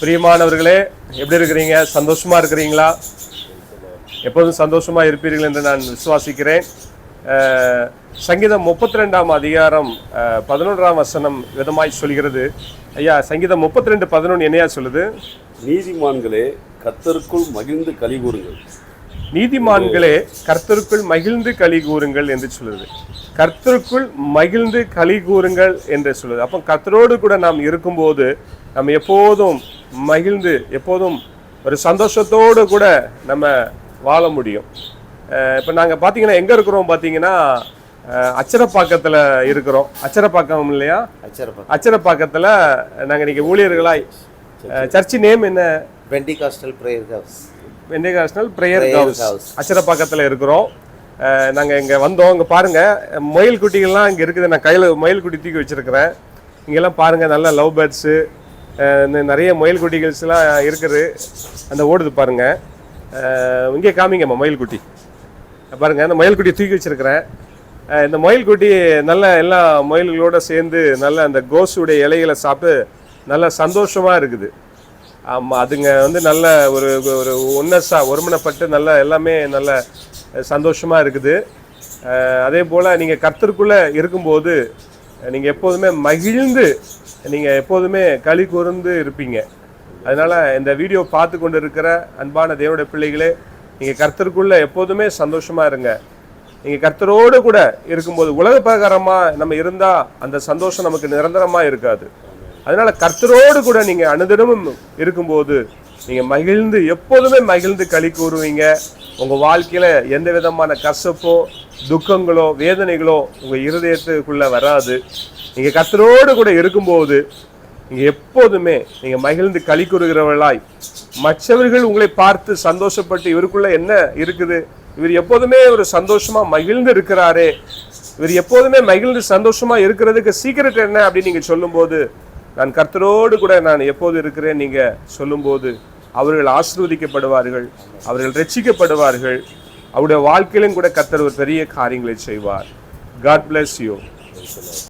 பிரியமானவர்களே எப்படி இருக்கிறீங்க? சந்தோஷமா இருக்கிறீங்களா? எப்போதும் சந்தோஷமா இருப்பீர்கள் என்று நான் விசுவாசிக்கிறேன். சங்கீதம் முப்பத்தி ரெண்டாம் அதிகாரம் பதினொன்றாம் வசனம் விதமாய் சொல்கிறது. ஐயா சங்கீதம் முப்பத்தி ரெண்டு பதினொன்று என்னையா சொல்லுது? நீதிமான்களே கத்தருக்குள் மகிழ்ந்து கழிவுறுங்கள் நீதிமான்களே கர்த்தருக்குள் மகிழ்ந்து களி கூறுங்கள் என்று சொல்லுது. கர்த்தருக்குள் மகிழ்ந்து களி கூறுங்கள் என்று சொல்லுது. அப்போ கர்த்தரோடு கூட நாம் இருக்கும்போது நம்ம எப்போதும் மகிழ்ந்து எப்போதும் ஒரு சந்தோஷத்தோடு கூட நம்ம வாழ முடியும். இப்போ நாங்கள் பார்த்தீங்கன்னா எங்கே இருக்கிறோம் பார்த்தீங்கன்னா அச்சரப்பாக்கத்தில் இருக்கிறோம். அச்சரப்பாக்கம் இல்லையா? அச்சரப்பா அச்சரப்பாக்கத்தில் நாங்கள் இன்னைக்கு ஊழியர்களாய் சர்ச்சு நேம் என்ன? Pentecostal prayer house. Pentecostal prayer house. அச்சரப்பாக்கத்தில் இருக்கிறோம். அஹ், நாங்க இங்க வந்தோம். இங்க பாருங்க மயில் குட்டிகள்லாம் இங்க இருக்குது. நான் கையில மயில் குட்டி தூக்கி வச்சிருக்கிறேன். இங்கெல்லாம் பாருங்க நல்ல லவ் பேர்ட்ஸு நிறைய மயில் குட்டிகள்ஸ்லாம் இருக்குது. அந்த ஓடுது பாருங்க. அஹ், இங்கே காமிங்கம்மா மயில் குட்டி. பாருங்க அந்த மயில் குட்டி தூக்கி வச்சிருக்கிறேன். இந்த மயில் குட்டி நல்ல எல்லா மயில்களோட சேர்ந்து நல்ல அந்த கோசுடைய இலைகளை சாப்பிட்டு நல்ல சந்தோஷமா இருக்குது. ஆமாம் அதுங்க வந்து நல்ல ஒரு ஒரு ஒன்னஸாக ஒருமனப்பட்டு நல்ல எல்லாமே நல்ல சந்தோஷமாக இருக்குது. அதே போல் நீங்கள் கர்த்தருக்குள்ளே இருக்கும்போது நீங்கள் எப்போதுமே மகிழ்ந்து நீங்கள் எப்போதுமே களி கூர்ந்து இருப்பீங்க. அதனால் இந்த வீடியோ பார்த்து கொண்டு இருக்கிற அன்பான தேவனுடைய பிள்ளைகளே நீங்கள் கர்த்தருக்குள்ளே எப்போதுமே சந்தோஷமாக இருங்க. நீங்கள் கர்த்தரோடு கூட இருக்கும்போது உலக பிரகாரமாக நம்ம இருந்தால் அந்த சந்தோஷம் நமக்கு நிரந்தரமாக இருக்காது. அதனால கர்த்தரோடு கூட நீங்கள் அனுதினமும் இருக்கும்போது நீங்கள் மகிழ்ந்து எப்போதுமே மகிழ்ந்து களி கூறுவீங்க. உங்கள் வாழ்க்கையில் எந்த விதமான கசப்போ துக்கங்களோ வேதனைகளோ உங்கள் இருதயத்துக்குள்ளே வராது. நீங்கள் கர்த்தரோடு கூட இருக்கும்போது நீங்கள் எப்போதுமே நீங்கள் மகிழ்ந்து களி கூறுகிறவர்களாய் மற்றவர்கள் உங்களை பார்த்து சந்தோஷப்பட்டு இவருக்குள்ள என்ன இருக்குது? இவர் எப்போதுமே ஒரு சந்தோஷமா மகிழ்ந்து இருக்கிறாரே. இவர் எப்போதுமே மகிழ்ந்து சந்தோஷமா இருக்கிறதுக்கு சீக்கிரட் என்ன அப்படின்னு நீங்க சொல்லும்போது நான் கர்த்தரோடு கூட நான் எப்போது இருக்கிறேன் நீங்க சொல்லும்போது அவர்கள் ஆசிர்வதிக்கப்படுவார்கள் அவர்கள் ரட்சிக்கப்படுவார்கள். அவருடைய வாழ்க்கையிலும் கூட கர்த்தர் ஒரு பெரிய காரியங்களை செய்வார். God bless you